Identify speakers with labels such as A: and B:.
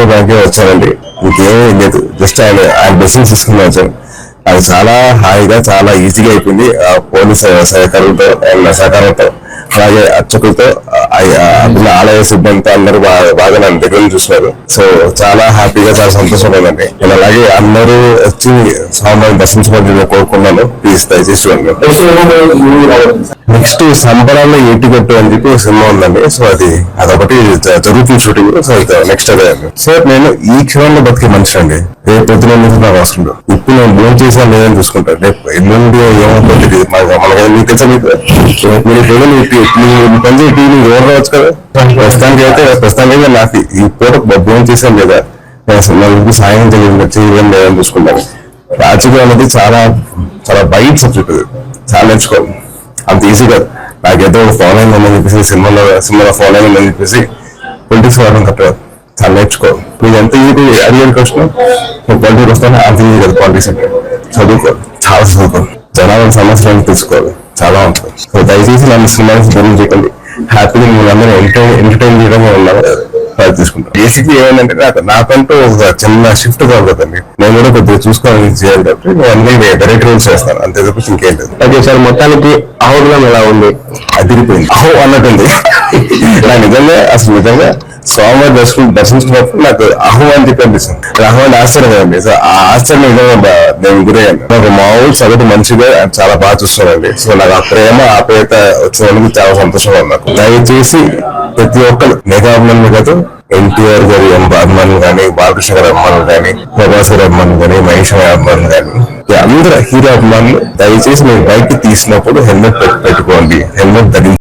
A: తీసుకోవడానికి వచ్చానండి ఇంకేమీ లేదు. జస్ట్ ఆయన ఆయన బ్లెస్సింగ్స్ తీసుకుని వచ్చాను అది చాలా హాయిగా చాలా ఈజీగా అయిపోయింది. ఆ పోలీస్ సహకారంతో అండ్ సహకారంతో అలాగే అర్చకులతో ఆ- ఆలయ సిబ్బంది అందరూ బాగా బాగా నన్ను దగ్గర చూసినారు. సో చాలా హ్యాపీగా చాలా సంతోషమైందండి. నేను అలాగే అందరూ వచ్చి స్వామివారిని దర్శించుకోవాలని కోరుకున్నాను. ప్లీజ్ దయచేసి చూడండి. నెక్స్ట్ సంబరాల్లో ఏటిగట్టు అని చెప్పి ఒక సినిమా ఉందండి. సో అది అదొకటి జరుగుతుంది షూటింగ్. సో నెక్స్ట్ అదే అండి. సార్ నేను ఈ క్షణంలో బతికే మనిషి అండి. రేపు పొద్దున నుంచి నాకు అవసరం ఇప్పుడు నేను భోజనం చేసినా లేదని చూసుకుంటాను రేపు ఎల్లుండి ఏమో తెలియదు. మనకి మనకి మీకు తెలుసా మీకు? మీరు ఎప్పుడు పని చేయటం రావచ్చు కదా? ప్రస్తుతానికి అయితే ప్రస్తుతానికి నాకు ఈ పూట భోజనం చేసాను లేదా? నేను అసలు నా ఇంటికి సాయం చేయడం చేయడం లేదని చూసుకుంటాను. రాజకీయం అనేది చాలా చాలా బయట సబ్జెక్ట్ చాలా నేర్చుకోవాలి. అంత ఈజీ కాదు. నాకేదో ఫోన్ అయింది ఉందని చెప్పేసి సినిమాలో సినిమాలో ఫోన్ అయింది ఉందని చెప్పేసి పొలిటిక్స్ వాడడం కరెక్ట్ చాలా నేర్చుకో మీరు ఎంత ఈజీ అడిగిన క్వశ్చన్ పొలిటిక్స్ వస్తాను అంత ఈజీ కాదు. పాలిటిక్స్ అంటే చదువుకో చాలా చదువుకో జనాల సమస్యలను తెలుసుకోవాలి. చాలా ఉంటుంది సో దయచేసి నన్ను సినిమాని చేయకండి హ్యాపీగా మిమ్మల్ని అందరూ ఎంటర్టైన్ ఎంటర్టైన్ చేయడం అది తీసుకుంటాను బేసిక్లీ ఏమైందంటే నాకు నాకంటూ ఒక చిన్న షిఫ్ట్ కావాలి కదండి నేను కూడా కొద్దిగా చూసుకోవాలి చేయాలి కాబట్టి నేను అన్ని వెరైటీ రోల్స్ చేస్తాను. అంతే తప్పించి ఇంకేం లేదు.
B: ఓకే సార్ మొత్తానికి అవుట్లం ఎలా ఉంది?
A: అదిరిపోయింది. అహో అన్నట్టుంది. నాకు నిజంగా అసలు నిజంగా స్వామివారి దర్శనం దర్శించినప్పుడు నాకు అహో అని చెప్పి అనిపిస్తుంది. అహో ఆశ్చర్యం సో ఆ ఆశ్చర్యం విధంగా నేను గురయ్యాను నాకు మామూలు సగటు మంచిగా చాలా బాగా చూస్తానండి సో నాకు ఆ ప్రేమ ఆప్యాయత వచ్చినందుకు చాలా సంతోషంగా ఉంది నాకు. దయచేసి ప్రతి ఒక్కరు మెగా కదా ఎన్టీఆర్ గారి అభిమానులు కానీ బాలకృష్ణ గారి అభిమానులు కానీ ప్రభాస్ గారి అభిమానులు కానీ మహేష్ గారి అభిమానులు కానీ అందరూ హీరో అభిమానులు దయచేసి మీరు బైక్ తీసినప్పుడు హెల్మెట్ పెట్టుకోండి. హెల్మెట్ ధరించి